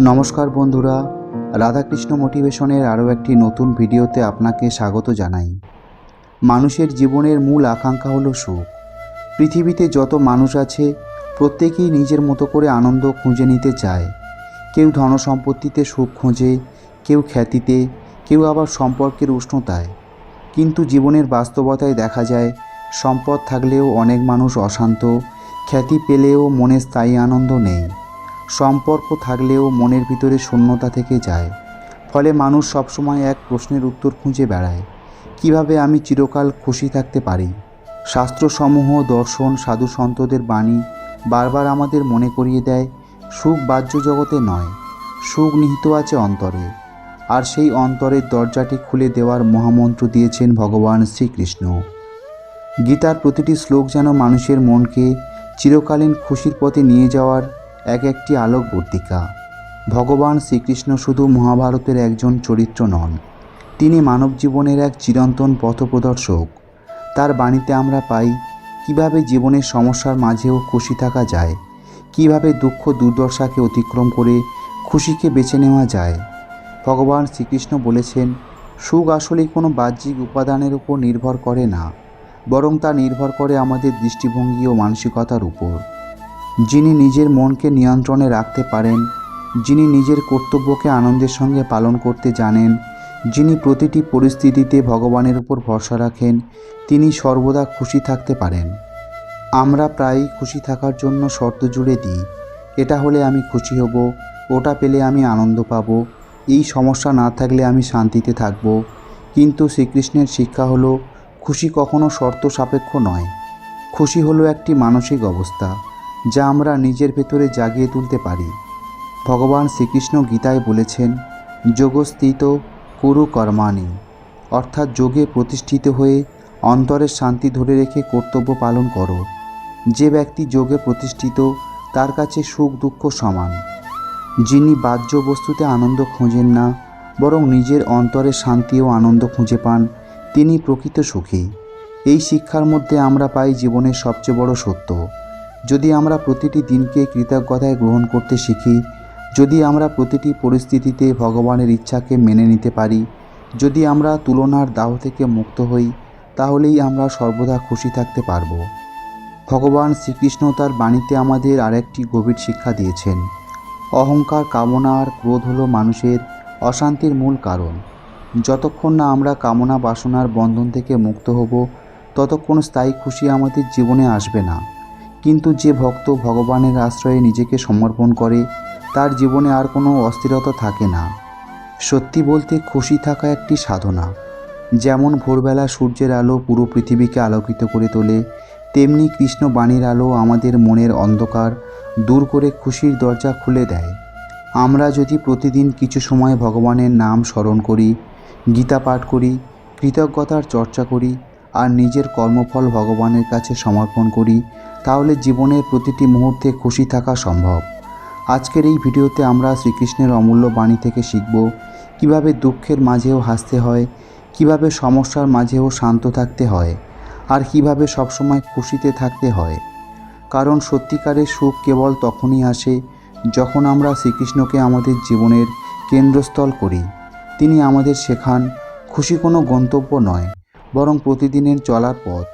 নমস্কার বন্ধুরা, রাধাকৃষ্ণ মোটিভেশনের আরও একটি নতুন ভিডিওতে আপনাকে স্বাগত জানাই। মানুষের জীবনের মূল আকাঙ্ক্ষা হলো সুখ। পৃথিবীতে যত মানুষ আছে, প্রত্যেকেই নিজের মতো করে আনন্দ খুঁজে নিতে চায়। কেউ ধনসম্পত্তিতে সুখ খোঁজে, কেউ খ্যাতিতে, কেউ আবার সম্পর্কের উষ্ণতায়। কিন্তু জীবনের বাস্তবতায় দেখা যায়, সম্পদ থাকলেও অনেক মানুষ অশান্ত, খ্যাতি পেলেও মনে স্থায়ী আনন্দ নেই। সম্পর্ক থাকলেও মনের ভিতরে শূন্যতা থেকে যায়। ফলে মানুষ সবসময় এক প্রশ্নের উত্তর খুঁজে বেড়ায়, কীভাবে আমি চিরকাল খুশি থাকতে পারি? শাস্ত্রসমূহ, দর্শন সাধু সন্তদের বাণী বারবার আমাদের মনে করিয়ে দেয়, সুখ বাহ্য জগতে নয়, সুখ নিহিত আছে অন্তরে। আর সেই অন্তরের দরজাটি খুলে দেওয়ার মহামন্ত্র দিয়েছেন ভগবান শ্রীকৃষ্ণ। গীতার প্রতিটি শ্লোক যেন মানুষের মনকে চিরকালীন খুশির পথে নিয়ে যাওয়ার এক একটি আলোকবর্তিকা ভগবান শ্রীকৃষ্ণ শুধু মহাভারতের একজন চরিত্র নন, তিনি মানব জীবনের এক চিরন্তন পথপ্রদর্শক। তার বাণীতে আমরা পাই, কীভাবে জীবনের সমস্যার মাঝেও খুশি থাকা যায়, কীভাবে দুঃখ দুর্দশাকে অতিক্রম করে খুশিকে বেছে নেওয়া যায়। ভগবান শ্রীকৃষ্ণ বলেছেন, সুখ আসলে কোনো বাহ্যিক উপাদানের উপর নির্ভর করে না, বরং তা নির্ভর করে আমাদের দৃষ্টিভঙ্গি ও মানসিকতার উপর। যিনি নিজের মনকে নিয়ন্ত্রণে রাখতে পারেন, যিনি নিজের কর্তব্যকে আনন্দের সঙ্গে পালন করতে জানেন, যিনি প্রতিটি পরিস্থিতিতে ভগবানের উপর ভরসা রাখেন, তিনি সর্বদা খুশি থাকতে পারেন। আমরা প্রায়ই খুশি থাকার জন্য শর্ত জুড়ে দিই, এটা হলে আমি খুশি হব, ওটা পেলে আমি আনন্দ পাব, এই সমস্যা না থাকলে আমি শান্তিতে থাকব। কিন্তু শ্রীকৃষ্ণের শিক্ষা হলো, খুশি কখনো শর্ত সাপেক্ষ নয়। খুশি হলো একটি মানসিক অবস্থা। যা আমরা নিজের ভেতরে জাগিয়ে তুলতে পারি। ভগবান শ্রীকৃষ্ণ গীতায় বলেছেন, যোগস্থিত কুরু কর্মাণি অর্থাৎ যোগে প্রতিষ্ঠিত হয়ে অন্তরের শান্তি ধরে রেখে কর্তব্য পালন করো। যে ব্যক্তি যোগে প্রতিষ্ঠিত, তার কাছে সুখ দুঃখ সমান। যিনি বাহ্য বস্তুতে আনন্দ খোঁজেন না, বরং নিজের অন্তরে শান্তি ও আনন্দ খুঁজে পান, তিনি প্রকৃত সুখী। এই শিক্ষার মধ্যে আমরা পাই জীবনের সবচেয়ে বড় সত্য। যদি আমরা প্রতিটি দিনকে কৃতজ্ঞতায় গ্রহণ করতে শিখি, যদি আমরা প্রতিটি পরিস্থিতিতে ভগবানের ইচ্ছাকে মেনে নিতে পারি, যদি আমরা তুলনার দাহ থেকে মুক্ত হই, তাহলেই আমরা সর্বদা খুশি থাকতে পারব। ভগবান শ্রীকৃষ্ণ তার বাণীতে আমাদের আরেকটি গভীর শিক্ষা দিয়েছেন। অহংকার কামনা আর ক্রোধ হলো মানুষের অশান্তির মূল কারণ। যতক্ষণ না আমরা কামনা বাসনার বন্ধন থেকে মুক্ত হব, ততক্ষণ স্থায়ী খুশি আমাদের জীবনে আসবে না। কিন্তু যে ভক্ত ভগবানের আশ্রয়ে নিজেকে সমর্পণ করে, তার জীবনে আর কোনো অস্থিরতা থাকে না। সত্যি বলতে খুশি থাকা একটি সাধনা। যেমন ভোরবেলা সূর্যের আলো পুরো পৃথিবীকে আলোকিত করে তোলে, তেমনি কৃষ্ণ বাণীর আলো আমাদের মনের অন্ধকার দূর করে খুশির দরজা খুলে দেয়। আমরা যদি প্রতিদিন কিছু সময় ভগবানের নাম স্মরণ করি, গীতা পাঠ করি, কৃতজ্ঞতার চর্চা করি, আর নিজের কর্মফল ভগবানের কাছে সমর্পণ করি তাহলে জীবনের প্রতিটি মুহূর্তে খুশি থাকা সম্ভব। আজকের এই ভিডিওতে আমরা শ্রীকৃষ্ণের অমূল্য বাণী থেকে শিখব কীভাবে দুঃখের মাঝেও হাসতে হয়, কীভাবে সমস্যার মাঝেও শান্ত থাকতে হয়, আর কীভাবে সবসময় খুশিতে থাকতে হয়। কারণ সত্যিকারের সুখ কেবল তখনই আসে যখন আমরা শ্রীকৃষ্ণকে আমাদের জীবনের কেন্দ্রস্থল করি। তিনি আমাদের শেখান, খুশি কোনো গন্তব্য নয়, বরং প্রতিদিনের চলার পথ।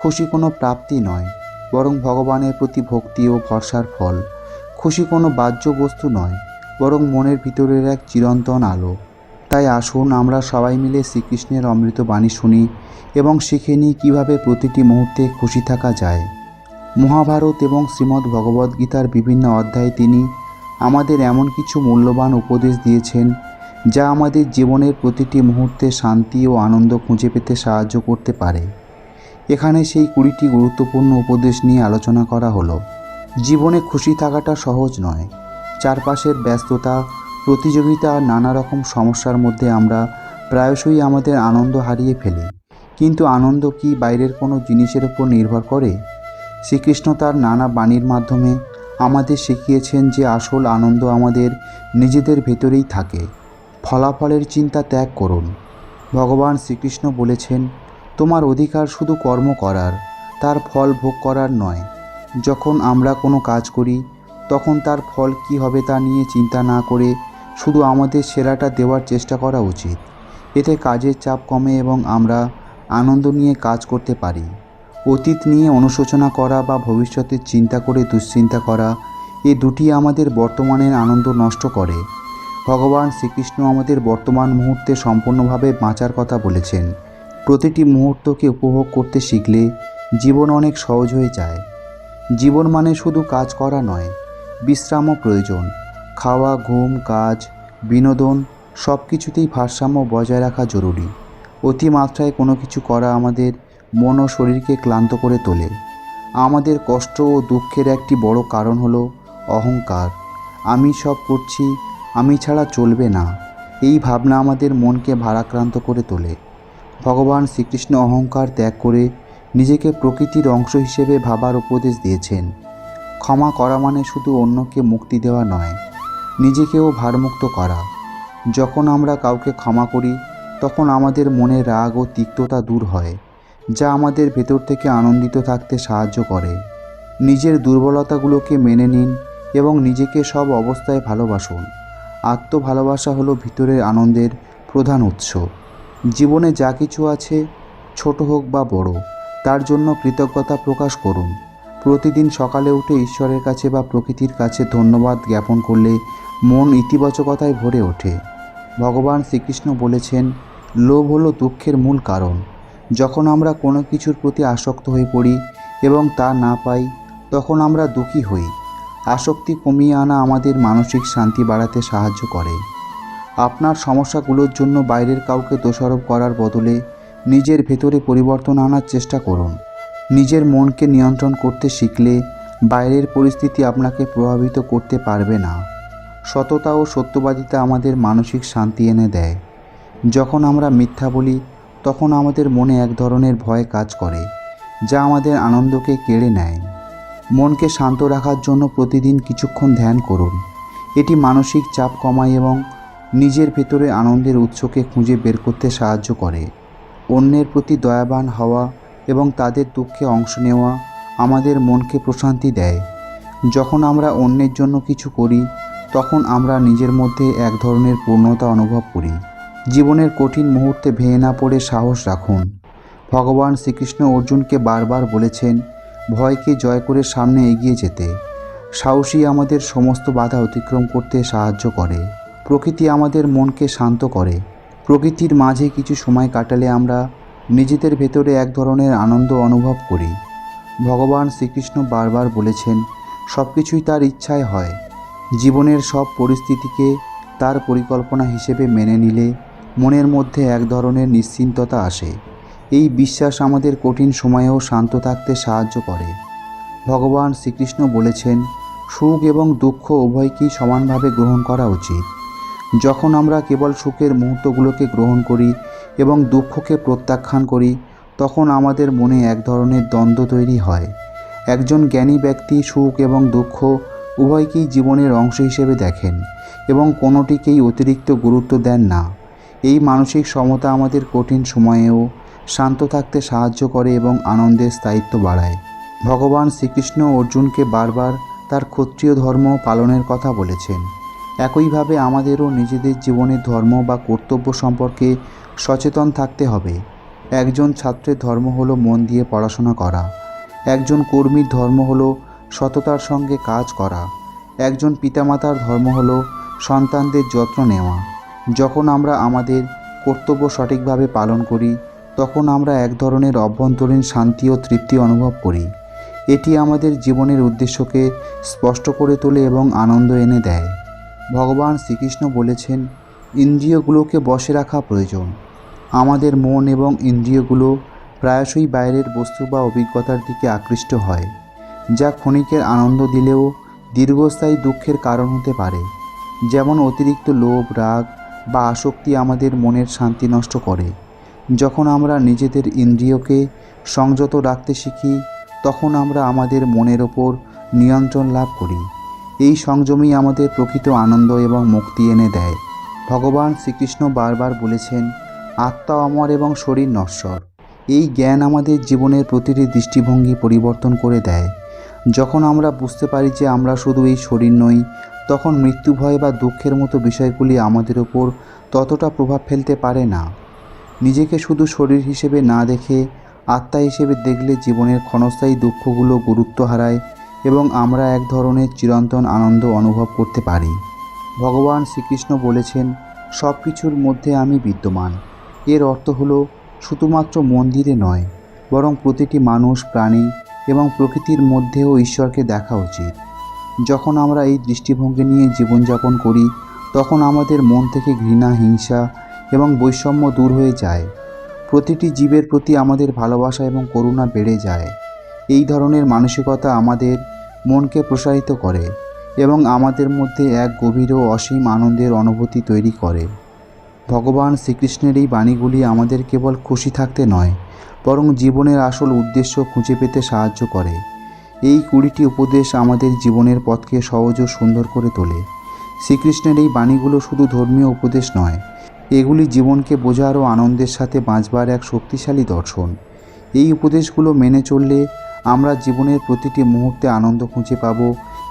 খুশি কোনো প্রাপ্তি নয়। বরং ভগবানের প্রতি ভক্তি ও ভরসার ফল। খুশি কোনো বাহ্য বস্তু নয়, বরং মনের ভিতরের এক চিরন্তন আলো। তাই আসুন আমরা সবাই মিলে শ্রীকৃষ্ণের অমৃত বাণী শুনি এবং শিখে নিই কীভাবে প্রতিটি মুহূর্তে খুশি থাকা যায়। মহাভারত এবং শ্রীমদ্ ভগবদ্গীতার বিভিন্ন অধ্যায়ে তিনি আমাদের এমন কিছু মূল্যবান উপদেশ দিয়েছেন, যা আমাদের জীবনের প্রতিটি মুহূর্তে শান্তি ও আনন্দ খুঁজে পেতে সাহায্য করতে পারে। এখানে সেই কুড়িটি গুরুত্বপূর্ণ উপদেশ নিয়ে আলোচনা করা হলো। জীবনে খুশি থাকাটা সহজ নয়। চারপাশের ব্যস্ততা, প্রতিযোগিতা, নানা রকম সমস্যার মধ্যে আমরা প্রায়শই আমাদের আনন্দ হারিয়ে ফেলি। কিন্তু আনন্দ কি বাইরের কোনো জিনিসের উপর নির্ভর করে? শ্রীকৃষ্ণ তার নানা বাণীর মাধ্যমে আমাদের শিখিয়েছেন যে আসল আনন্দ আমাদের নিজেদের ভেতরেই থাকে। ফলাফলের চিন্তা ত্যাগ করুন। ভগবান শ্রীকৃষ্ণ বলেছেন তোমার অধিকার শুধু কর্ম করার, তার ফল ভোগ করার নয়। যখন আমরা কোনো কাজ করি, তখন তার ফল কী হবে তা নিয়ে চিন্তা না করে শুধু আমাদের সেরাটা দেওয়ার চেষ্টা করা উচিত। এতে কাজের চাপ কমে এবং আমরা আনন্দ নিয়ে কাজ করতে পারি। অতীত নিয়ে অনুশোচনা করা বা ভবিষ্যতের চিন্তা করে দুশ্চিন্তা করা, এ দুটি আমাদের বর্তমানের আনন্দ নষ্ট করে। ভগবান শ্রীকৃষ্ণ আমাদের বর্তমান মুহূর্তে সম্পূর্ণভাবে বাঁচার কথা বলেছেন। প্রতিটি মুহূর্তকে উপভোগ করতে শিখলে জীবন অনেক সহজ হয়ে যায়। জীবন মানে শুধু কাজ করা নয়, বিশ্রামও প্রয়োজন। খাওয়া, ঘুম, কাজ, বিনোদন সব কিছুতেই ভারসাম্য বজায় রাখা জরুরি। অতিমাত্রায় কোনো কিছু করা আমাদের মন ও শরীরকে ক্লান্ত করে তোলে। আমাদের কষ্ট ও দুঃখের একটি বড় কারণ হলো অহংকার। আমি সব করছি, আমি ছাড়া চলবে না। এই ভাবনা আমাদের মনকে ভারাক্রান্ত করে তোলে। ভগবান শ্রীকৃষ্ণ অহংকার ত্যাগ করে নিজেকে প্রকৃতির অংশ হিসেবে ভাবার উপদেশ দিয়েছেন। ক্ষমা করা মানে শুধু অন্যকে মুক্তি দেওয়া নয়, নিজেকেও ভারমুক্ত করা। যখন আমরা কাউকে ক্ষমা করি, তখন আমাদের মনে রাগ ও তিক্ততা দূর হয়, যা আমাদের ভেতর থেকে আনন্দিত থাকতে সাহায্য করে। নিজের দুর্বলতাগুলোকে মেনে নিন এবং নিজেকে সব অবস্থায় ভালোবাসুন। আত্ম ভালোবাসা হলো ভিতরের আনন্দের প্রধান উৎস। জীবনে যা কিছু আছে, ছোট হোক বা বড়, তার জন্য কৃতজ্ঞতা প্রকাশ করুন। প্রতিদিন সকালে উঠে ঈশ্বরের কাছে বা প্রকৃতির কাছে ধন্যবাদ জ্ঞাপন করলে মন ইতিবাচকতায় ভরে ওঠে। ভগবান শ্রীকৃষ্ণ বলেছেন, লোভ হলো দুঃখের মূল কারণ। যখন আমরা কোনো কিছুর প্রতি আসক্ত হয়ে পড়ি এবং তা না পাই, তখন আমরা দুঃখী হই। আসক্তি কমিয়ে আনা আমাদের মানসিক শান্তি বাড়াতে সাহায্য করে। আপনার সমস্যাগুলোর জন্য বাইরের কাউকে দোষারোপ করার বদলে নিজের ভেতরে পরিবর্তন আনার চেষ্টা করুন। নিজের মনকে নিয়ন্ত্রণ করতে শিখলে বাইরের পরিস্থিতি আপনাকে প্রভাবিত করতে পারবে না। সততা ও সত্যবাদিতা আমাদের মানসিক শান্তি এনে দেয়। যখন আমরা মিথ্যা বলি, তখন আমাদের মনে এক ধরনের ভয় কাজ করে, যা আমাদের আনন্দকে কেড়ে নেয়। মনকে শান্ত রাখার জন্য প্রতিদিন কিছুক্ষণ ধ্যান করুন। এটি মানসিক চাপ কমায় এবং নিজের ভেতরে আনন্দের উৎসকে খুঁজে বের করতে সাহায্য করে। অন্যের প্রতি দয়াবান হওয়া এবং তাদের দুঃখে অংশ নেওয়া আমাদের মনকে প্রশান্তি দেয়। যখন আমরা অন্যের জন্য কিছু করি, তখন আমরা নিজের মধ্যে এক ধরনের পূর্ণতা অনুভব করি। জীবনের কঠিন মুহূর্তে ভেঙে না পড়ে সাহস রাখুন। ভগবান শ্রীকৃষ্ণ অর্জুনকে বারবার বলেছেন, ভয়কে জয় করে সামনে এগিয়ে যেতে। সাহসী আমাদের সমস্ত বাধা অতিক্রম করতে সাহায্য করে। প্রকৃতি আমাদের মনকে শান্ত করে। প্রকৃতির মাঝে কিছু সময় কাটালে আমরা নিজেদের ভেতরে এক ধরনের আনন্দ অনুভব করি। ভগবান শ্রীকৃষ্ণ বারবার বলেছেন সব কিছুই তার ইচ্ছায় হয়। জীবনের সব পরিস্থিতিকে তার পরিকল্পনা হিসেবে মেনে নিলে মনের মধ্যে এক ধরনের নিশ্চিন্ততা আসে। এই বিশ্বাস আমাদের কঠিন সময়েও শান্ত থাকতে সাহায্য করে। ভগবান শ্রীকৃষ্ণ বলেছেন, সুখ এবং দুঃখ উভয়কেই সমানভাবে গ্রহণ করা উচিত। যখন আমরা কেবল সুখের মুহূর্তগুলোকে গ্রহণ করি এবং দুঃখকে প্রত্যাখ্যান করি, তখন আমাদের মনে এক ধরনের দ্বন্দ্ব তৈরি হয়। একজন জ্ঞানী ব্যক্তি সুখ এবং দুঃখ উভয়কেই জীবনের অংশ হিসেবে দেখেন এবং কোনোটিকেই অতিরিক্ত গুরুত্ব দেন না। এই মানসিক সমতা আমাদের কঠিন সময়েও শান্ত থাকতে সাহায্য করে এবং আনন্দের স্থায়িত্ব বাড়ায়। ভগবান শ্রীকৃষ্ণ অর্জুনকে বারবার তার ক্ষত্রিয় ধর্ম পালনের কথা বলেছেন। একইভাবে আমাদেরও নিজেদের জীবনের ধর্ম বা কর্তব্য সম্পর্কে সচেতন থাকতে হবে। একজন ছাত্রের ধর্ম হলো মন দিয়ে পড়াশোনা করা। একজন কর্মীর ধর্ম হলো সততার সঙ্গে কাজ করা। একজন পিতামাতার ধর্ম হলো সন্তানদের যত্ন নেওয়া। যখন আমরা আমাদের কর্তব্য সঠিকভাবে পালন করি, তখন আমরা এক ধরনের অভ্যন্তরীণ শান্তি ও তৃপ্তি অনুভব করি। এটি আমাদের জীবনের উদ্দেশ্যকে স্পষ্ট করে তোলে এবং আনন্দ এনে দেয়। ভগবান শ্রীকৃষ্ণ বলেছেন, ইন্দ্রিয়গুলোকে বসে রাখা প্রয়োজন। আমাদের মন এবং ইন্দ্রিয়গুলো প্রায়শই বাইরের বস্তু বা অভিজ্ঞতার দিকে আকৃষ্ট হয়, যা ক্ষণিকের আনন্দ দিলেও দীর্ঘস্থায়ী দুঃখের কারণ হতে পারে। যেমন অতিরিক্ত লোভ, রাগ বা আসক্তি আমাদের মনের শান্তি নষ্ট করে। যখন আমরা নিজেদের ইন্দ্রিয়কে সংযত রাখতে শিখি, তখন আমরা আমাদের মনের ওপর নিয়ন্ত্রণ লাভ করি। এই সংযমই আমাদের প্রকৃত আনন্দ এবং মুক্তি এনে দেয়। ভগবান শ্রীকৃষ্ণ বারবার বলেছেন, আত্মা অমর এবং শরীর নশ্বর। এই জ্ঞান আমাদের জীবনের প্রতিটি দৃষ্টিভঙ্গি পরিবর্তন করে দেয়। যখন আমরা বুঝতে পারি যে আমরা শুধু এই শরীর নই, তখন মৃত্যু ভয় বা দুঃখের মতো বিষয়গুলি আমাদের ওপর ততটা প্রভাব ফেলতে পারে না। নিজেকে শুধু শরীর হিসেবে না দেখে আত্মা হিসেবে দেখলে জীবনের ক্ষণস্থায়ী দুঃখগুলো গুরুত্ব হারায় এবং আমরা এক ধরনের চিরন্তন আনন্দ অনুভব করতে পারি। ভগবান শ্রীকৃষ্ণ বলেছেন সব কিছুর মধ্যে আমি বিদ্যমান। এর অর্থ হলো, শুধুমাত্র মন্দিরে নয়, বরং প্রতিটি মানুষ, প্রাণী এবং প্রকৃতির মধ্যেও ঈশ্বরকে দেখা উচিত। যখন আমরা এই দৃষ্টিভঙ্গি নিয়ে জীবনযাপন করি, তখন আমাদের মন থেকে ঘৃণা, হিংসা এবং বৈষম্য দূর হয়ে যায়। প্রতিটি জীবের প্রতি আমাদের ভালোবাসা এবং করুণা বেড়ে যায়। এই ধরনের মানসিকতা আমাদের মনকে প্রসারিত করে এবং আমাদের মধ্যে এক গভীর ও অসীম আনন্দের অনুভূতি তৈরি করে। ভগবান শ্রীকৃষ্ণের এই বাণীগুলি আমাদের কেবল খুশি থাকতে নয়, বরং জীবনের আসল উদ্দেশ্য খুঁজে পেতে সাহায্য করে। এই কুড়িটি উপদেশ আমাদের জীবনের পথকে সহজ ও সুন্দর করে তোলে। শ্রীকৃষ্ণের এই বাণীগুলো শুধু ধর্মীয় উপদেশ নয়, এগুলি জীবনকে বোঝার ও আনন্দের সাথে বাঁচবার এক শক্তিশালী দর্শন। এই উপদেশগুলো মেনে চললে আমরা জীবনের প্রতিটি মুহূর্তে আনন্দ খুঁজে পাব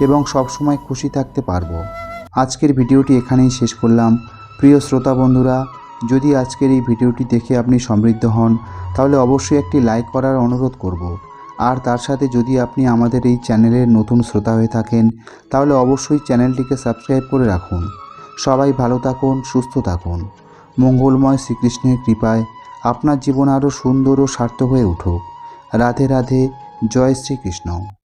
এবং সবসময় খুশি থাকতে পারব। আজকের ভিডিওটি এখানেই শেষ করলাম। প্রিয় শ্রোতা বন্ধুরা, যদি আজকের এই ভিডিওটি দেখে আপনি সমৃদ্ধ হন, তাহলে অবশ্যই একটি লাইক করার অনুরোধ করব। আর তার সাথে যদি আপনি আমাদের এই চ্যানেলের নতুন শ্রোতা হয়ে থাকেন, তাহলে অবশ্যই চ্যানেলটিকে সাবস্ক্রাইব করে রাখুন। সবাই ভালো থাকুন, সুস্থ থাকুন। মঙ্গলময় শ্রীকৃষ্ণের কৃপায় আপনার জীবন আরও সুন্দর ও স্বার্থ হয়ে উঠুক। রাধে রাধে জয় শ্রীকৃষ্ণ।